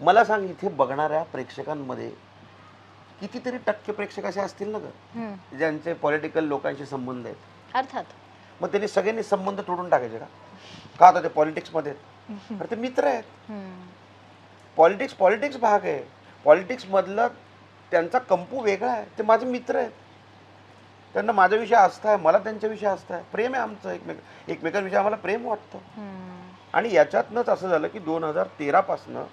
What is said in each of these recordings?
मला सांग इथे बघणाऱ्या प्रेक्षकांमध्ये कितीतरी टक्के प्रेक्षक असे असतील ना ग. ज्यांचे पॉलिटिकल लोकांशी संबंध आहेत. अर्थात. मग त्यांनी सगळ्यांनी संबंध तोडून टाकायचे का? का आता ते पॉलिटिक्समध्ये आहेत? अरे ते मित्र आहेत. हम्म. पॉलिटिक्स पॉलिटिक्स भाग आहे. पॉलिटिक्समधलं त्यांचा कंपू वेगळा आहे. ते माझे मित्र आहेत. त्यांना माझ्याविषयी आस्था आहे मला त्यांच्याविषयी आस्था आहे. प्रेम आहे आमचं एकमेक एकमेकांविषयी आम्हाला प्रेम वाटतं. हम्म. आणि याच्यातनंच असं झालं की दोन हजार तेरापासनं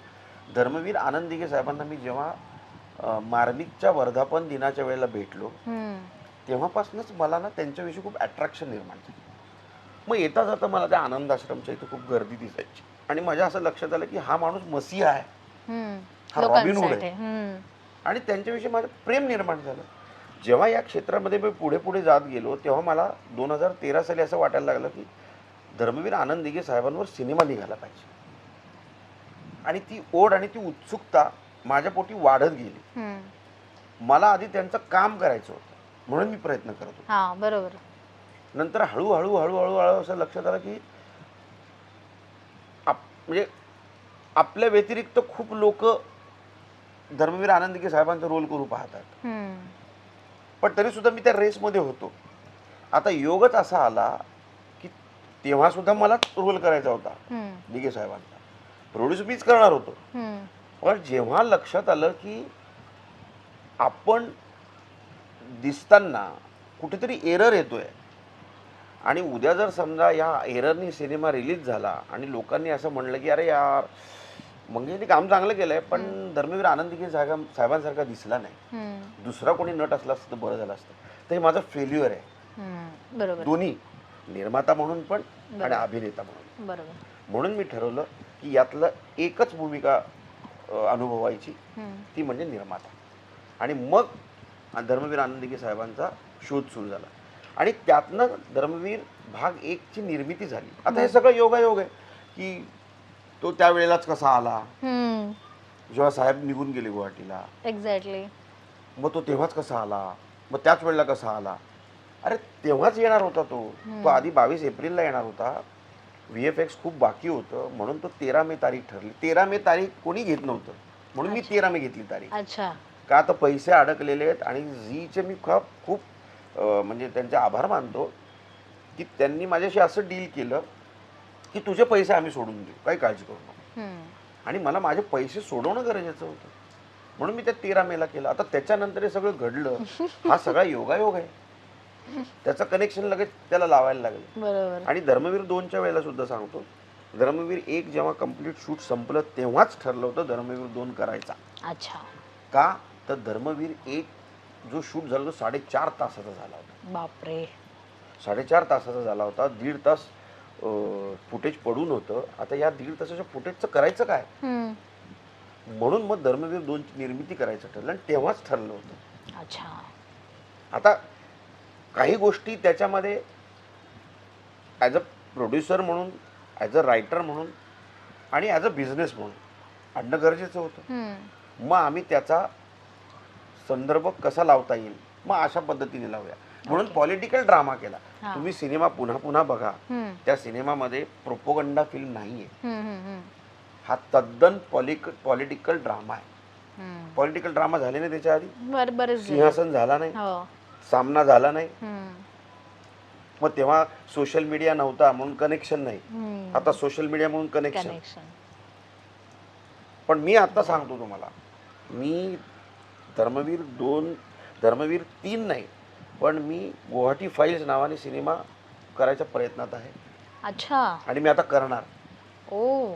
धर्मवीर आनंद दिघे साहेबांना मी जेव्हा मार्मिकच्या वर्धापन दिनाच्या वेळेला भेटलो. तेव्हापासूनच मला ना त्यांच्याविषयी खूप अट्रॅक्शन निर्माण झालं. मग येता जाता मला त्या आनंद आश्रमच्या इथे खूप गर्दी दिसायची. आणि माझ्या असं लक्षात आलं की हा माणूस मसीहा आहे. हा रॉबिन हुड आहे. आणि त्यांच्याविषयी माझं प्रेम निर्माण झालं. जेव्हा या क्षेत्रामध्ये मी पुढे पुढे जात गेलो तेव्हा मला दोन हजार तेरा साली असं वाटायला लागलं की धर्मवीर आनंद दिघे साहेबांवर सिनेमा निघाला पाहिजे. आणि ती ओढ आणि ती उत्सुकता माझ्या पोटी वाढत गेली. मला आधी त्यांचं काम करायचं होतं म्हणून मी प्रयत्न करत होतो. हा बरोबर. नंतर हळूहळू हळूहळू हळू असं लक्षात आलं की आप म्हणजे आपल्या व्यतिरिक्त खूप लोक धर्मवीर आनंदिके साहेबांचा रोल करू पाहतात. पण तरी सुद्धा मी त्या रेसमध्ये होतो. आता योगच असा आला की तेव्हा सुद्धा मलाच रोल करायचा होता. दिघे साहेबांचा. प्रोड्यूस मीच करणार होतो. पण जेव्हा लक्षात आलं की आपण दिसताना कुठेतरी एरर येतोय. आणि उद्या जर समजा या एररनी सिनेमा रिलीज झाला आणि लोकांनी असं म्हणलं की अरे यार मंगेशने काम चांगलं केलंय पण धर्मवीर आनंदी साहेब साहेबांसारखा दिसला नाही. दुसरा कोणी नट असला असतं तर बरं झालं असतं. तर हे माझं फेल्युअर आहे. दोन्ही निर्माता म्हणून पण आणि अभिनेता म्हणून. म्हणून मी ठरवलं की यातलं एकच भूमिका अनुभवायची. ती म्हणजे निर्माता. आणि मग धर्मवीर आनंदिके साहेबांचा शोध सुरू झाला. आणि त्यातनं धर्मवीर भाग एकची निर्मिती झाली. आता हे सगळं योगायोग आहे की तो त्यावेळेलाच कसा आला. जेव्हा साहेब निघून गेले गुवाहाटीला. एक्झॅक्टली मग तो तेव्हाच कसा आला? मग त्याच वेळेला कसा आला? अरे तेव्हाच येणार होता तो. तो आधी बावीस एप्रिलला येणार होता. व्ही एफ एक्स खूप बाकी होतं म्हणून तो तेरा मे तारीख ठरली. तेरा मे तारीख कोणी घेत नव्हतं. म्हणून मी तेरा मे घेतली तारीख. अच्छा. का तर पैसे अडकलेले आहेत आणि झीचे मी खूप खूप म्हणजे त्यांचे आभार मानतो की त्यांनी माझ्याशी असं डील केलं की तुझे पैसे आम्ही सोडून देऊ. काही काळजी करू नको. आणि मला माझे पैसे सोडवणं गरजेचं होतं. म्हणून मी त्या तेरा मेला केलं. आता त्याच्यानंतर हे सगळं घडलं. हा सगळा योगायोग आहे. त्याचं कनेक्शन लगेच त्याला लावायला लागलं. बरोबर. आणि धर्मवीर दोनच्या वेळेला सुद्धा सांगतो धर्मवीर एक जेव्हा कंप्लीट शूट संपलं तेव्हाच ठरलं होतं धर्मवीर दोन करायचा. अच्छा. का? तर धर्मवीर एक जो शूट झाला तो साडेचार तासाचा झाला होता. बापरे. साडेचार तासाचा झाला होता दीड तास फुटेज पडून होतं. आता या दीड तासाच्या फुटेजचं करायचं काय? हम्म. म्हणून मग धर्मवीर दोनची निर्मिती करायचं ठरलं आणि तेव्हाच ठरलं होतं. अच्छा. आता काही गोष्टी त्याच्यामध्ये ॲज अ प्रोड्युसर म्हणून ॲज अ रायटर म्हणून आणि ॲज अ बिझनेस म्हणून आणणं गरजेचं होतं. मग आम्ही त्याचा संदर्भ कसा लावता येईल मग अशा पद्धतीने लावूया म्हणून पॉलिटिकल ड्रामा केला. तुम्ही सिनेमा पुन्हा पुन्हा बघा. त्या सिनेमामध्ये प्रोपोगंडा फिल्म नाहीये. हा तद्दन पॉलिक पॉलिटिकल ड्रामा आहे. पॉलिटिकल ड्रामा झाले नाही त्याच्या आधी. सिंहासन झाला नाही हो सामना झाला नाही. मग तेव्हा सोशल मीडिया नव्हता म्हणून कनेक्शन नाही. आता सोशल मीडिया म्हणून कनेक्शन कनेक्शन पण मी आता सांगतो तुम्हाला मी धर्मवीर दोन धर्मवीर तीन नाही पण मी गुवाहाटी फाईल्स नावाने सिनेमा करायच्या प्रयत्नात आहे. अच्छा. आणि मी आता करणार. ओ.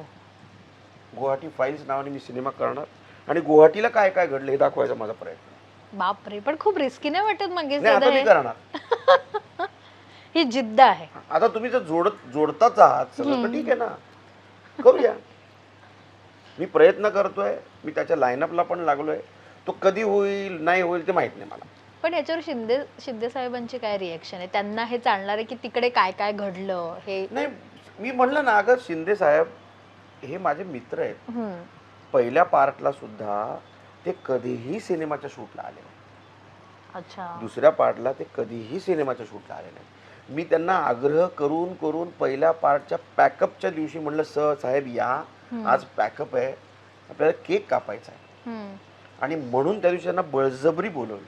गुवाहाटी फाईल्स नावाने मी सिनेमा करणार. आणि गुवाहाटीला काय काय घडलं हे दाखवायचा माझा प्रयत्न. बापरे पण खूप रिस्की नाही वाटत मंगेश नाही दादा आता मी हे? करणार. ही जिद्द आहे. आता तुम्ही जर जोडत जोडताच आहात सगळं तर ठीक आहे ना. करूया. मी प्रयत्न करतोय मी त्याच्या लाईनअपला पण लागलोय. तो कधी होईल नाही होईल ते माहीत नाही मला. पण याच्यावर शिंदे शिंदे साहेबांची काय रिएक्शन आहे? त्यांना हे चालणार आहे की तिकडे काय काय घडलं? हे नाही मी म्हणलं ना अगं शिंदे साहेब हे माझे मित्र आहेत. हम्म. पहिल्या पार्टला सुद्धा ते कधीही सिनेमाच्या शूटला आले नाही. अच्छा. दुसऱ्या पार्टला ते कधीही सिनेमाच्या शूटला आले नाही. मी त्यांना आग्रह करून करून पहिल्या पार्टच्या पॅकअपच्या दिवशी म्हणलं स साहेब या. आज पॅकअप आहे. आपल्याला केक कापायचा आहे. आणि म्हणून त्या दिवशी त्यांना बळजबरी बोलवलं.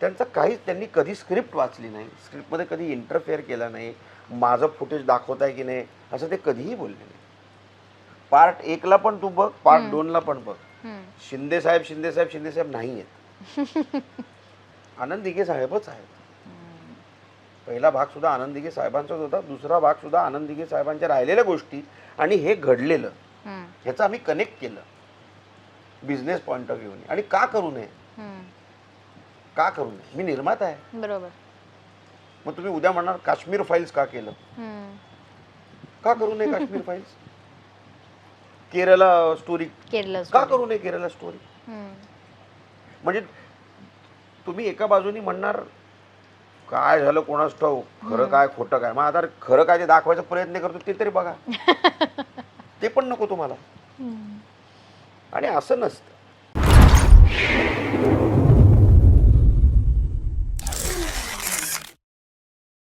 त्यांचं काहीच त्यांनी कधी स्क्रिप्ट वाचली नाही. स्क्रिप्टमध्ये कधी इंटरफेअर केला नाही. माझं फुटेज दाखवत आहे की नाही असं ते कधीही बोलले नाही. पार्ट एकला पण तू बघ पार्ट दोनला पण बघ. शिंदे साहेब शिंदे साहेब शिंदे साहेब नाही आहेत. आनंद दिघे साहेबच आहेत. पहिला भाग सुद्धा आनंद दिघे साहेबांचाच होता दुसरा भाग सुद्धा आनंद दिघे साहेबांच्या राहिलेल्या गोष्टी आणि हे घडलेलं. ह्याचं आम्ही कनेक्ट केलं. बिझनेस पॉईंट ऑफ व्ह्यूने आणि का करू नये. का करू नये? मी निर्माता आहे. बरोबर. मग तुम्ही उद्या म्हणणार काश्मीर फाईल्स का केलं. का करू नये काश्मीर फाईल्स केरला स्टोरी केरला का करू नये केरला स्टोरी. म्हणजे तुम्ही एका बाजूनी म्हणणार काय झालं कोणाच ठाऊ खरं काय खोटं काय? मग आता खरं काय ते दाखवायचा प्रयत्न करतो ते तरी बघा. ते पण नको तुम्हाला. आणि असं नसतं.